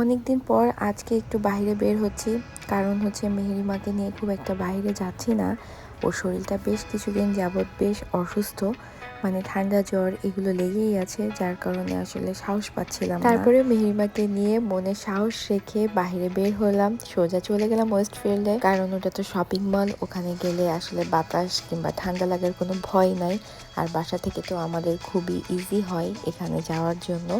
অনেক দিন পর আজকে একটু বাইরে বের হচ্ছি। কারণ হচ্ছে মেহেরিমাকে নিয়ে খুব একটা বাইরে যাচ্ছি না। ওর শরীরটা বেশ কিছুদিন যাবৎ বেশ অসুস্থ। মানে ঠান্ডা জ্বর এগুলো লেগেই আছে, যার কারণে আসলে সাহস পাচ্ছিলাম তারপরে মেহেরিমাকে নিয়ে মনে সাহস রেখে বাইরে বের হলাম। সোজা চলে গেলাম ওয়েস্ট ফিল্ডে। কারণ ওটা তো শপিং মল, ওখানে গেলে আসলে বাতাস কিংবা ঠান্ডা লাগার কোনো ভয় নাই। আর বাসা থেকে তো আমাদের খুবই ইজি হয় এখানে যাওয়ার জন্য।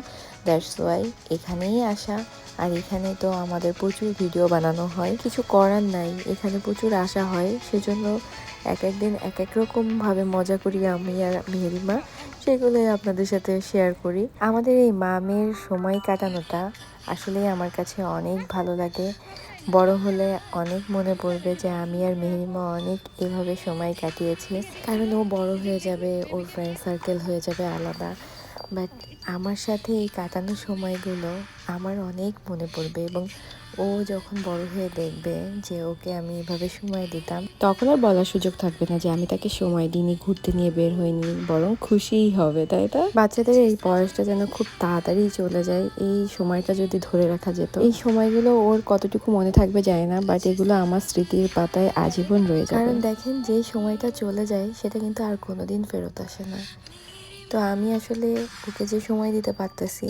দ্যাটস ওয়াই এখানেই আসা। আর এখানে তো আমাদের প্রচুর ভিডিও বানানো হয়। কিছু করার নাই। এখানে প্রচুর আসা হয়। সেজন্য এক একদিন এক এক রকমভাবে মজা করি আমি আর মেহেরিমা সেগুলোই আপনাদের সাথে শেয়ার করি। আমাদের এই মামের সময় কাটানোটা আসলেই আমার কাছে অনেক ভালো লাগে। বড় হলে অনেক মনে পড়বে যে আমি আর মেহেরিমা অনেক এভাবে সময় কাটিয়েছি। কারণ ও বড় হয়ে যাবে, ওর ফ্রেন্ড সার্কেল হয়ে যাবে আলাদা। বাট আমার সাথে এই কাটানো সময়গুলো আমার অনেক মনে পড়বে এবং ও যখন বড় হয়ে দেখবে যে ওকে আমি এভাবে সময় দিতাম, তখন আর বলার সুযোগ থাকবে না যে আমি তাকে সময় দিইনি, ঘুরতে নিয়ে বের হইনি, বরং খুশিই হবে, তাই না? বাচ্চাদের এই বয়সটা যেন খুব তাড়াতাড়ি চলে যায়, এই সময়টা যদি ধরে রাখা যেত। এই সময়গুলো ওর কতটুকু মনে থাকবে যায় না বাট এগুলো আমার স্মৃতির পাতায় আজীবন রয়ে যাবে। কারণ দেখেন যে সময়টা চলে যায়, সেটা কিন্তু আর কোনোদিন ফেরত আসে না। তো আমি আসলে ওকে যে সময় দিতে পারতেছি,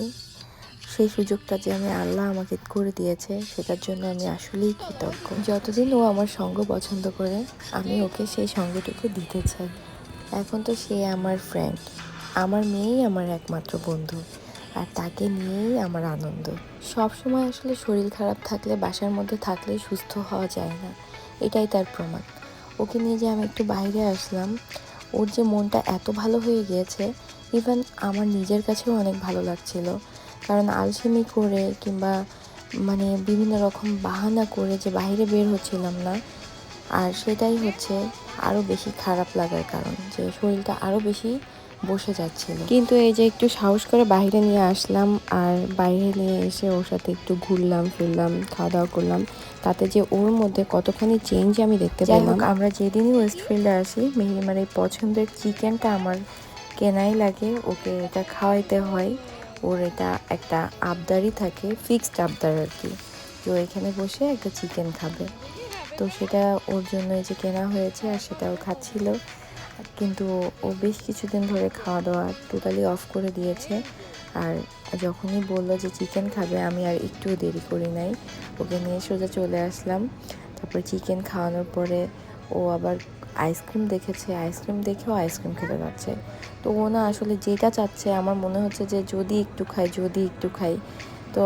সেই সুযোগটা যে আমি আল্লাহ আমাকে করে দিয়েছে, সেটার জন্য আমি আসলেই কৃতজ্ঞ। যতদিন ও আমার সঙ্গ পছন্দ করে, আমি ওকে সেই সঙ্গটুকু দিতে চাই। এখন তো সে আমার ফ্রেন্ড আমার মেয়েই আমার একমাত্র বন্ধু, আর তাকে নিয়েই আমার আনন্দ। সব সময় আসলে শরীর খারাপ থাকলে, বাসার মধ্যে থাকলে সুস্থ হওয়া যায় না, এটাই তার প্রমাণ। ওকে নিয়ে যে আমি একটু বাইরে আসলাম ওর যে মনটা এত ভালো হয়ে গিয়েছে ইভেন আমার নিজের কাছেও অনেক ভালো লাগছিল। কারণ আলসেমি করে কিংবা মানে বিভিন্ন রকম বাহানা করে যে বাইরে বের হচ্ছিলাম না, আর সেটাই হচ্ছে আরও বেশি খারাপ লাগার কারণ, যে শরীরটা আরও বেশি বসে যাচ্ছিল। কিন্তু এই যে একটু সাহস করে বাইরে নিয়ে আসলাম আর বাইরে নিয়ে এসে ওর সাথে একটু ঘুরলাম ফিরলাম খাওয়া দাওয়া করলাম। তাতে যে ওর মধ্যে কতখানি চেঞ্জ আমি দেখতে পেলাম। আমরা যেদিনই ওয়েস্টফিল্ডে আসি মেহেরিমার এই পছন্দের চিকেনটা আমার কেনাই লাগে। ওকে এটা খাওয়াইতে হয়। ওর এটা একটা আবদারই থাকে ফিক্সড আবদার আর কি। তো এখানে বসে একটা চিকেন খাবে। তো সেটা ওর জন্য এই যে কেনা হয়েছে আর সেটাও খাচ্ছিল। কিন্তু ও বেশ কিছুদিন ধরে খাওয়া দাওয়া টোটালি অফ করে দিয়েছে। আর যখনই বলল যে চিকেন খাবে, আমি আর একটু দেরি করি নাই। ওকে নিয়ে সোজা চলে আসলাম। তারপর চিকেন খাওয়ানোর পরে ও আবার আইসক্রিম দেখেছে। আইসক্রিম দেখেও আইসক্রিম খেতে যাচ্ছে তো ও না আসলে যেটা চাচ্ছে, আমার মনে হচ্ছে যে যদি একটু খাই, যদি একটু খাই। তো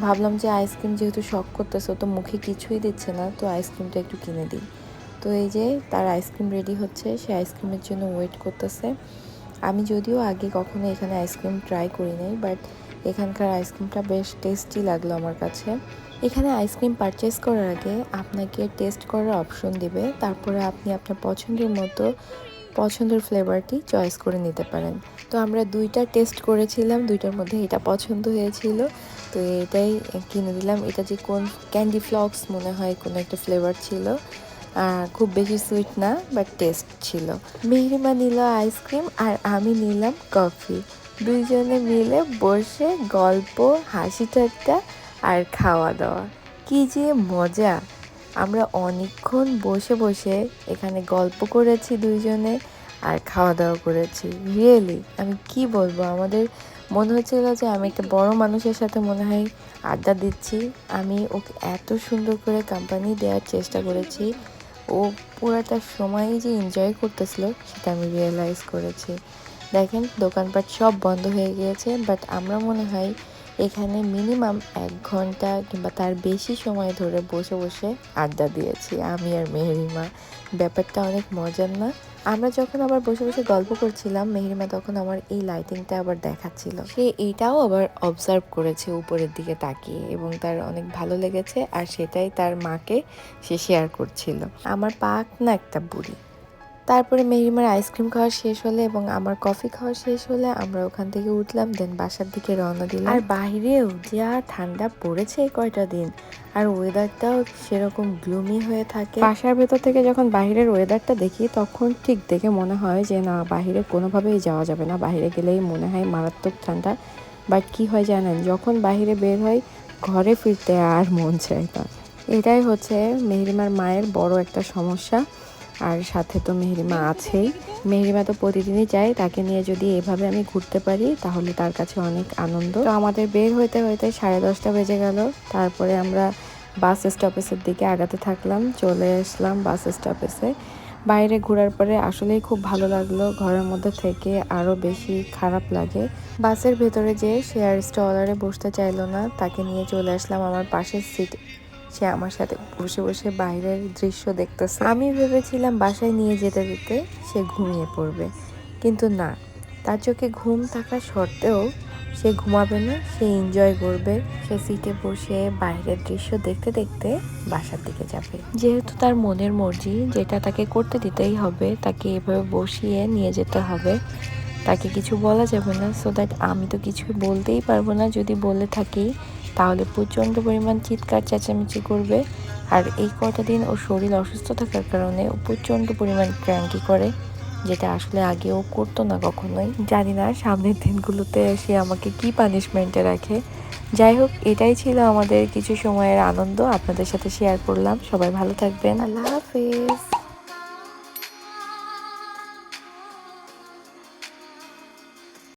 ভাবলাম যে আইসক্রিম যেহেতু শখ করতেছে, তো মুখে কিছুই দিচ্ছে না, তো আইসক্রিমটা একটু কিনে দিই। তো এই যে তার আইসক্রিম রেডি হচ্ছে, সে আইসক্রিমের জন্য ওয়েট করতেছে। আমি যদিও আগে কখনো এখানে আইসক্রিম ট্রাই করি নাই, বাট এখানকার আইসক্রিমটা বেশ টেস্টি লাগল আমার কাছে। এখানে আইসক্রিম পারচেস করার আগে আপনাকে টেস্ট করার অপশন দিবে, তারপরে আপনি আপনার পছন্দের মতো, পছন্দের ফ্লেভারটি চয়েস করে নিতে পারেন। তো আমরা দুইটা টেস্ট করেছিলাম, দুইটার মধ্যে এটা পছন্দ হয়েছিল। তো এটাই কিনে দিলাম। এটা যে কোন ক্যান্ডি ফ্লক্স মনে হয় কোনো একটা ফ্লেভার ছিল। খুব বেশি সুইট না বাট টেস্ট ছিল। মেহরিমা নিল আইসক্রিম আর আমি নিলাম কফি দুইজনে মিলে বসে গল্প, হাসি ঠাট্টা আর খাওয়া দাওয়া কি যে মজা! আমরা অনেকক্ষণ বসে বসে এখানে গল্প করেছি দুইজনে আর খাওয়া দাওয়া করেছি। রিয়েলি আমি কি বলব? আমাদের মনে হচ্ছিল যে আমি একটা বড় মানুষের সাথে মনে হয় আড্ডা দিচ্ছি। আমি ওকে এত সুন্দর করে কোম্পানি দেওয়ার চেষ্টা করেছি। ও পুরাটা সময়ই যে এনজয় করতেছিল, সেটা আমি রিয়েলাইজ করেছি। দেখেন, দোকানপাট সব বন্ধ হয়ে গিয়েছে বাট আমরা মনে হয় এখানে মিনিমাম এক ঘণ্টা কিংবা তার বেশি সময় ধরে বসে বসে আড্ডা দিয়েছি আমি আর মেহেরিমা। ব্যাপারটা অনেক মজার না? আমরা যখন আবার বসে বসে গল্প করছিলাম, মেহেরিমা তখন আমার এই লাইটিংটা আবার দেখাচ্ছিল। সে এইটাও আবার অবজার্ভ করেছে উপরের দিকে তাকিয়ে এবং তার অনেক ভালো লেগেছে আর সেটাই তার মাকে সে শেয়ার করছিল। আমার পাক না একটা বুড়ি। তারপরে মেহরিমার আইসক্রিম খাওয়া শেষ হলে এবং আমার কফি খাওয়া শেষ হলে আমরা ওখান থেকে উঠলাম দেন বাসার দিকে রওনা দিলাম। আর বাইরেও যা ঠান্ডা পড়েছে এই কয়টা দিন। আর ওয়েদারটাও সেরকম গ্লুমি হয়ে থাকে। বাসার ভেতর থেকে যখন বাইরের ওয়েদারটা দেখি তখন ঠিক দেখে মনে হয় যে না বাইরে কোনোভাবেই যাওয়া যাবে না। বাইরে গেলেই মনে হয় মারাত্মক ঠান্ডা। বাট কি হয় জানেন যখন বাইরে বের হয় ঘরে ফিরতে আর মন চায় না। এটাই হচ্ছে মেহরিমার মায়ের বড় একটা সমস্যা। আর সাথে তো মেহরিমা আছেই। মেহরিমা তো প্রতিদিনই যায়, তাকে নিয়ে যদি এভাবে আমি ঘুরতে পারি, তাহলে তার কাছে অনেক আনন্দ। তো আমাদের বের হইতে হইতে সাড়ে দশটা বেজে গেল। তারপরে আমরা বাস স্টপেজের দিকে আগাতে থাকলাম, চলে আসলাম বাস স্টপেজে। বাইরে ঘোরার পরে আসলেই খুব ভালো লাগল, ঘরের মধ্যে থেকে আরও বেশি খারাপ লাগে। বাসের ভেতরে যে শেয়ার স্টলারে বসতে চাইলো না, তাকে নিয়ে চলে আসলাম আমার পাশের সিট সে আমার সাথে বসে বসে বাইরের দৃশ্য দেখতেছে। আমি ভেবেছিলাম বাসায় নিয়ে যেতে যেতে সে ঘুমিয়ে পড়বে। কিন্তু না, তার চোখে ঘুম থাকা সত্ত্বেও সে ঘুমাবে না, সে এনজয় করবে। সে সিটে বসে বাইরের দৃশ্য দেখতে দেখতে বাসার দিকে যাবে। যেহেতু তার মনের মর্জি, যেটা তাকে করতে দিতেই হবে, তাকে এভাবে বসিয়ে নিয়ে যেতে হবে, তাকে কিছু বলা যাবে না। সো দ্যাট আমি তো কিছু বলতেই পারব না। যদি বলে থাকি তাহলে প্রচণ্ড পরিমাণ চিৎকার, চেঁচামেচি করবে। আর এই কটা দিন ওর শরীর অসুস্থ থাকার কারণে ও প্রচণ্ড পরিমাণ ক্র্যাঙ্কি করে, যেটা আসলে আগে ও করতো না কখনোই। জানি না সামনের দিনগুলোতে সে আমাকে কি পানিশমেন্টে রাখে। যাই হোক, এটাই ছিল আমাদের কিছু সময়ের আনন্দ। আপনাদের সাথে শেয়ার করলাম। সবাই ভালো থাকবেন। আল্লাহ হাফিজ।